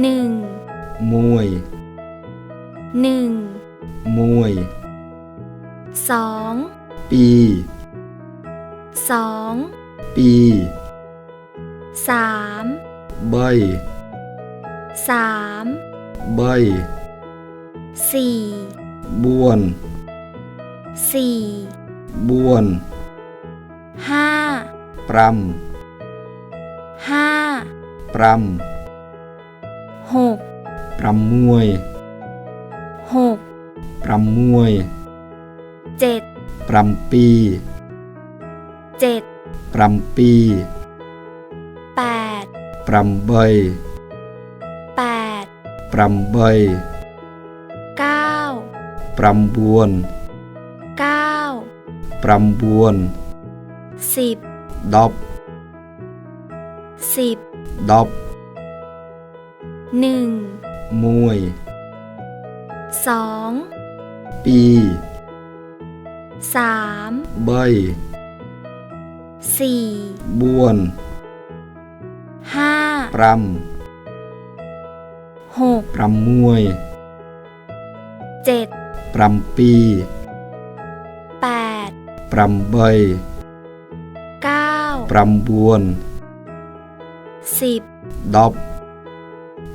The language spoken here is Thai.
หนึ่งมวย หนึ่งมวย สองปี สองปีสามใบสามใบสี่บวนสี่บวนห้าปรำห้าปรำ หกำปรำมวยหกปรำมวยเจ็ดปรำปีเจ็ดปรำปีแปดปรำใบแปดปรำใบเก้าปรำบวนเก้าปรำบวนสิบดอบสิบดอบ หนึ่งมวยสองปีสามใบสี่บวนห้าปรหกำปรำมวยเจ็ดปรำปีแปดปรำใบเก้าปรำบวนสิบดอบ